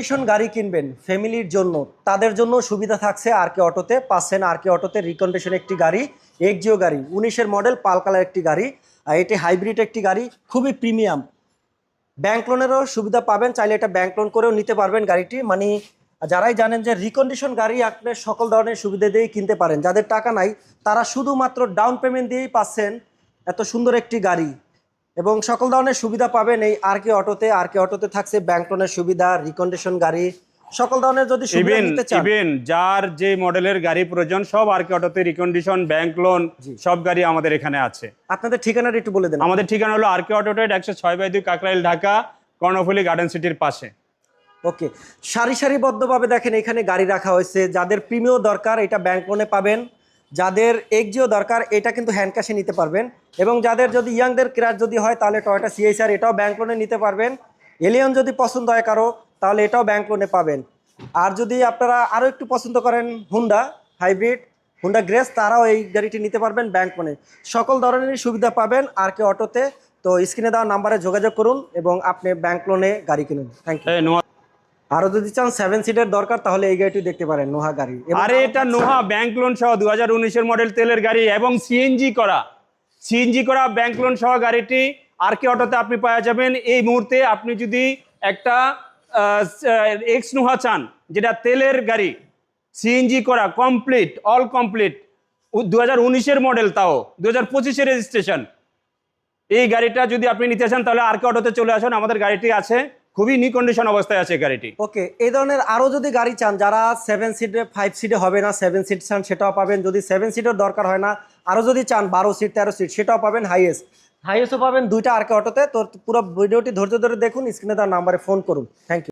Recondition গাড়ি কিনবেন ফ্যামিলির জন্য, তাদের জন্য সুবিধা থাকছে আর কে অটোতে, পাচ্ছেন আর কে অটোতে রিকন্ডিশন একটি গাড়ি এক্সিও গাড়ি, উনিশের মডেল পাল কালার একটি গাড়ি, আর এটি হাইব্রিড একটি গাড়ি, খুবই প্রিমিয়াম ব্যাংক লোনেরও সুবিধা পাবেন, চাইলে এটা ব্যাংক লোন করেও নিতে পারবেন গাড়িটি। মানে যারাই জানেন যে রিকন্ডিশন গাড়ি আপনি সকল ধরনের সুবিধা দিয়েই কিনতে পারেন। যাদের টাকা নাই, তারা শুধুমাত্র ডাউন পেমেন্ট দিয়েই পাচ্ছেন এত সুন্দর একটি গাড়ি। এবং সকল ধরনের সুবিধা পাবেন এই আর কে অটোতে। আর কে অটোতে থাকছে ব্যাংক লোনের সুবিধা রিকন্ডিশন গাড়ি সকল ধরনের যদি সুবিধা ইভেন নিতে চান। ইভেন যার যে মডেলের গাড়ি প্রয়োজন সব আর কি অটোতে রিকন্ডিশন ব্যাংক লোন সব গাড়ি আমাদের এখানে আছে। আপনাদের ঠিকানাটা একটু বলে দেন। আমাদের ঠিকানা হলো আর কে অটোটেড একশো ছয় বাই দুই কাকরাইল ঢাকা কর্ণফুলি গার্ডেন সিটির পাশে। ওকে। সারি সারিবদ্ধভাবে দেখেন এখানে গাড়ি রাখা হয়েছে। যাদের প্রিমিও দরকার এটা ব্যাংক লোনে পাবেন। যাদের এক্সিও দরকার, এটা কিন্তু হ্যান্ড ক্যাশে নিতে পারবেন। এবং যাদের যদি ইয়াংদের ক্রাশ যদি হয়, তাহলে টয়টা সিএসআর এটাও ব্যাংক লোনে নিতে পারবেন। এলিয়ন যদি পছন্দ হয় কারও, তাহলে এটাও ব্যাংক লোনে পাবেন। আর যদি আপনারা আরও একটু পছন্দ করেন হুন্ডা হাইব্রিড হুন্ডা গ্রেস তারাও এই গাড়িটি নিতে পারবেন ব্যাংক লোনে সকল ধরনেরই সুবিধা পাবেন আর কে অটোতে। তো স্ক্রিনে দেওয়া নাম্বারে যোগাযোগ করুন এবং আপনি ব্যাংক লোনে গাড়ি কিনুন। থ্যাংক ইউ আরও যদি চান সেভেন সিটের দরকার তাহলে এই গাড়িটি দেখতে পারেন নোহা গাড়ি। আরে এটা নোহা ব্যাংক লোন সহ দু হাজার উনিশের মডেল তেলের গাড়ি এবং সিএনজি করা। সিএনজি করা ব্যাংক লোন সহ গাড়িটি আর কে অটোতে আপনি পাওয়া যাবেন। এই মুহূর্তে আপনি যদি একটা এক্স নোহা চান যেটা তেলের গাড়ি সিএনজি করা কমপ্লিট অল কমপ্লিট দু হাজার উনিশের মডেল তাও দু হাজার পঁচিশের রেজিস্ট্রেশন এই গাড়িটা যদি আপনি নিতে চান তাহলে আর কে অটোতে চলে আসুন। আমাদের গাড়িটি আছে খুবই নি কন্ডিশন অবস্থায় আছে গাড়িটি। ওকে, এই ধরনের আরও যদি গাড়ি চান, যারা সেভেন সিটে ফাইভ সিটে হবে না সেভেন সিট চান, সেটাও পাবেন। যদি সেভেন সিটের দরকার হয় না আরও যদি চান, বারো সিট তেরো সিট সেটাও পাবেন হাইয়েস্ট হাইয়েস্টও পাবেন দুইটা আর কে অটোতে। তো পুরো ভিডিওটি ধৈর্য ধরে দেখুন স্ক্রিনে তার নাম্বারে ফোন করুন। Thank you